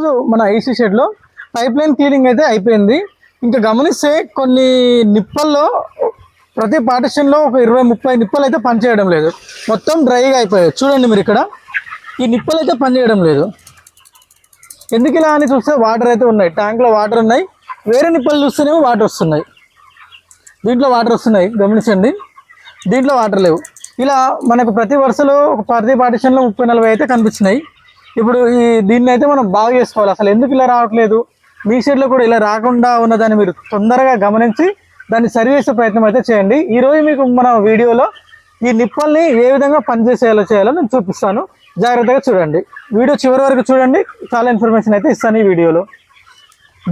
రోజు మన ఐసీ షెడ్లో పైప్ లైన్ క్లీనింగ్ అయితే అయిపోయింది. ఇంకా గమనిస్తే కొన్ని నిప్పల్లో ప్రతి పార్టిషన్లో ఒక ఇరవై ముప్పై నిప్పలు అయితే పనిచేయడం లేదు. మొత్తం డ్రైగా అయిపోయాయి. చూడండి మీరు ఇక్కడ. ఈ నిప్పలు అయితే పనిచేయడం లేదు. ఎందుకు ఇలా అని చూస్తే వాటర్ అయితే ఉన్నాయి. ట్యాంక్లో వాటర్ ఉన్నాయి. వేరే నిప్పలు చూస్తేనేమో వాటర్ వస్తున్నాయి. దీంట్లో వాటర్ వస్తున్నాయి. గమనించండి. దీంట్లో వాటర్ లేవు. ఇలా మనకు ప్రతి వరుసలో ఒక ప్రతి పార్టిషన్లో ముప్పై నలభై అయితే కనిపించినాయి. ఇప్పుడు ఈ దీన్ని అయితే మనం బాగా చేసుకోవాలి. అసలు ఎందుకు ఇలా రావట్లేదు? మీ షెడ్లో కూడా ఇలా రాకుండా ఉన్నదాన్ని మీరు తొందరగా గమనించి దాన్ని సరి చేసే ప్రయత్నం అయితే చేయండి. ఈరోజు మీకు మన వీడియోలో ఈ నిప్పల్ని ఏ విధంగా పనిచేసేలా చేయాలో నేను చూపిస్తాను. జాగ్రత్తగా చూడండి. వీడియో చివరి వరకు చూడండి. చాలా ఇన్ఫర్మేషన్ అయితే ఇస్తాను ఈ వీడియోలో.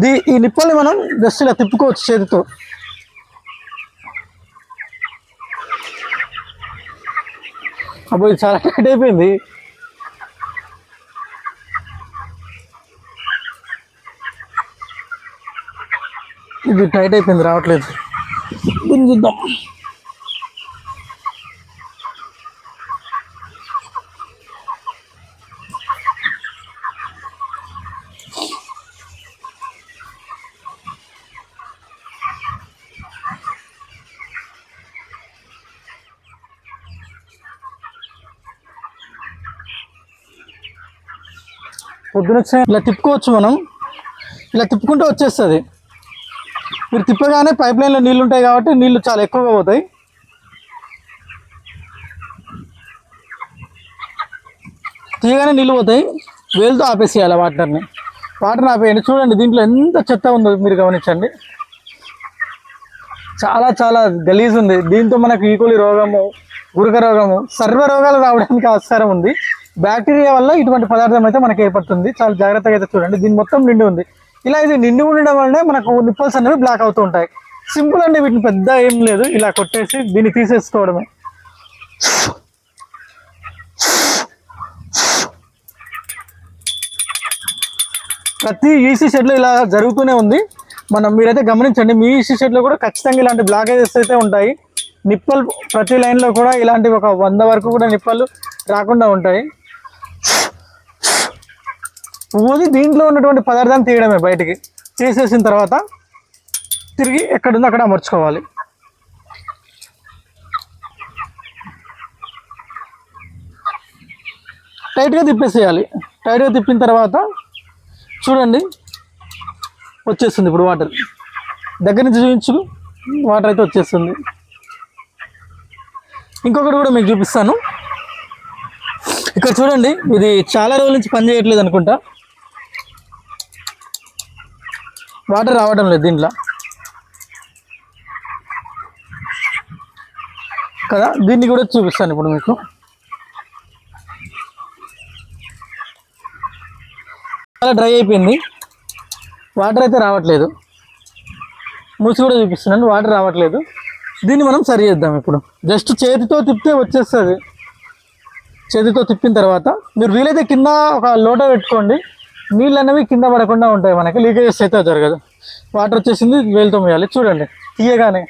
దీ ఈ నిప్పల్ని మనం జస్ట్ ఇలా తిప్పుకోవచ్చు చేతితో. అప్పుడు ఇది చాలా టైట్ అయిపోయింది. ఇది టైట్ అయిపోయింది రావట్లేదు. దీన్ని చూద్దాం. పొద్దున ఇలా తిప్పుకోవచ్చు మనం. ఇలా తిప్పుకుంటూ వచ్చేస్తుంది. మీరు తిప్పగానే పైప్ లైన్లో నీళ్ళు ఉంటాయి కాబట్టి నీళ్ళు చాలా ఎక్కువగా పోతాయి. తీయగానే నీళ్ళు పోతాయి. వేలుతో ఆపేసేయాలి వాటర్ని. వాటర్ని ఆపేయండి. చూడండి దీంట్లో ఎంత చెత్త ఉందో మీరు గమనించండి. చాలా చాలా గలీజ్ ఉంది. దీంతో మనకు e. ఈకోలి రోగము గురక రోగము సర్వ రోగాలు రావడానికి ఆస్కారం ఉంది. బ్యాక్టీరియా వల్ల ఇటువంటి పదార్థం అయితే మనకి ఏర్పడుతుంది. చాలా జాగ్రత్తగా అయితే చూడండి. దీని మొత్తం నిండి ఉంది. ఇలా ఇది నిండి ఉండడం వల్లనే మనకు నిప్పల్స్ అనేవి బ్లాక్ అవుతూ ఉంటాయి. సింపుల్ అండి వీటిని పెద్ద ఏం లేదు. ఇలా కొట్టేసి దీన్ని తీసేసుకోవడమే. ప్రతి ఈసీ షెడ్లో ఇలా జరుగుతూనే ఉంది. మనం మీరైతే గమనించండి మీ ఈసీ షెడ్లో కూడా ఖచ్చితంగా ఇలాంటి బ్లాకేజెస్ అయితే ఉంటాయి. నిప్పలు ప్రతి లైన్లో కూడా ఇలాంటి ఒక వంద వరకు కూడా నిప్పలు రాకుండా ఉంటాయి. ఊది దీంట్లో ఉన్నటువంటి పదార్థాన్ని తీయడమే బయటికి. తీసేసిన తర్వాత తిరిగి ఎక్కడుందో అక్కడ అమర్చుకోవాలి. టైట్గా తిప్పేసేయాలి. టైట్గా తిప్పిన తర్వాత చూడండి వచ్చేస్తుంది ఇప్పుడు వాటర్. దగ్గర నుంచి చూపించు వాటర్ అయితే వచ్చేస్తుంది. ఇంకొకటి కూడా మీకు చూపిస్తాను. ఇక్కడ చూడండి ఇది చాలా రోజుల నుంచి పని చేయట్లేదు అనుకుంటా. వాటర్ రావడం లేదు దీంట్లో. కదా దీన్ని కూడా చూపిస్తాను ఇప్పుడు మీకు. చాలా డ్రై అయిపోయింది. వాటర్ అయితే రావట్లేదు. మూసి కూడా చూపిస్తున్నాను వాటర్ రావట్లేదు. దీన్ని మనం సరి చేద్దాం ఇప్పుడు. జస్ట్ చేతితో తిప్పితే వచ్చేస్తుంది. చేతితో తిప్పిన తర్వాత మీరు వీలైతే కింద ఒక లోట పెట్టుకోండి. నీళ్ళు అనేవి కింద పడకుండా ఉంటాయి మనకి. లీకేజెస్ అయితే జరగదు. వాటర్ వచ్చేసింది వేలుతో వేయాలి చూడండి తీయగానే.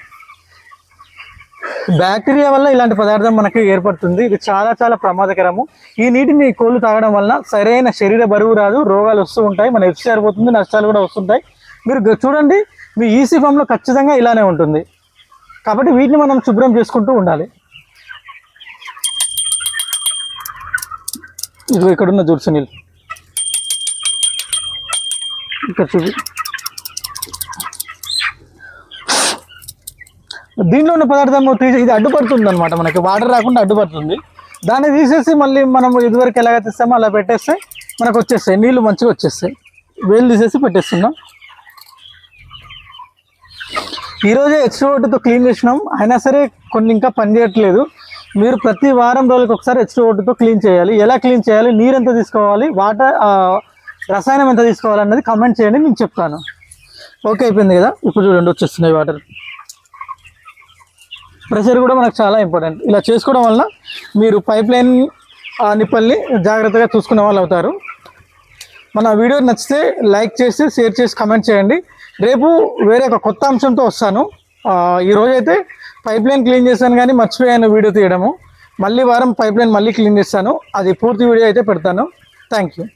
బ్యాక్టీరియా వల్ల ఇలాంటి పదార్థం మనకి ఏర్పడుతుంది. ఇది చాలా చాలా ప్రమాదకరము. ఈ నీటిని కోళ్ళు తాగడం వల్ల సరైన శరీర బరువు రాదు రోగాలు వస్తూ ఉంటాయి. మన ఎఫ్సిఆర్ పోతుంది నష్టాలు కూడా వస్తుంటాయి. మీరు చూడండి మీ ఈసీ ఫామ్లో ఖచ్చితంగా ఇలానే ఉంటుంది. కాబట్టి వీటిని మనం శుభ్రం చేసుకుంటూ ఉండాలి. ఇదిగో ఇక్కడున్న జుర్సు నీళ్ళు. ఇక్కడ చూపి దీంట్లో ఉన్న పదార్థం తీసి ఇది అడ్డుపడుతుంది అనమాట మనకి. వాటర్ రాకుండా అడ్డుపడుతుంది. దాన్ని తీసేసి మళ్ళీ మనం ఇదివరకు ఎలాగ తీస్తామో అలా పెట్టేస్తే మనకు వచ్చేస్తాయి. నీళ్ళు మంచిగా వచ్చేస్తాయి. వేలు తీసేసి పెట్టేస్తున్నాం. ఈరోజే హెచ్ఓటితో క్లీన్ చేసినాం. అయినా సరే కొన్ని ఇంకా పని చేయట్లేదు. మీరు ప్రతి వారం రోజులకు ఒకసారి హెచ్ఓటితో క్లీన్ చేయాలి. ఎలా క్లీన్ చేయాలి? నీరు ఎంత తీసుకోవాలి వాటర్ రసాయనం ఎంత తీసుకోవాలన్నది కమెంట్ చేయండి నేను చెప్తాను. ఓకే అయిపోయింది కదా? ఇప్పుడు చూడండి వచ్చేస్తున్నాయి వాటర్ ప్రెషర్ కూడా మనకు చాలా ఇంపార్టెంట్ ఇలా చేసుకోవడం వలన మీరు పైప్ లైన్ నిప్పల్ని జాగ్రత్తగా చూసుకునే వాళ్ళు అవుతారు. మన వీడియో నచ్చితే లైక్ చేసి షేర్ చేసి కమెంట్ చేయండి. రేపు వేరే ఒక కొత్త అంశంతో వస్తాను. ఈరోజైతే అయితే పైప్ లైన్ క్లీన్ చేశాను కానీ మర్చిపోయాను వీడియో తీయడము. మళ్ళీ వారం పైప్ లైన్ మళ్ళీ క్లీన్ చేస్తాను. అది పూర్తి వీడియో అయితే పెడతాను. Thank you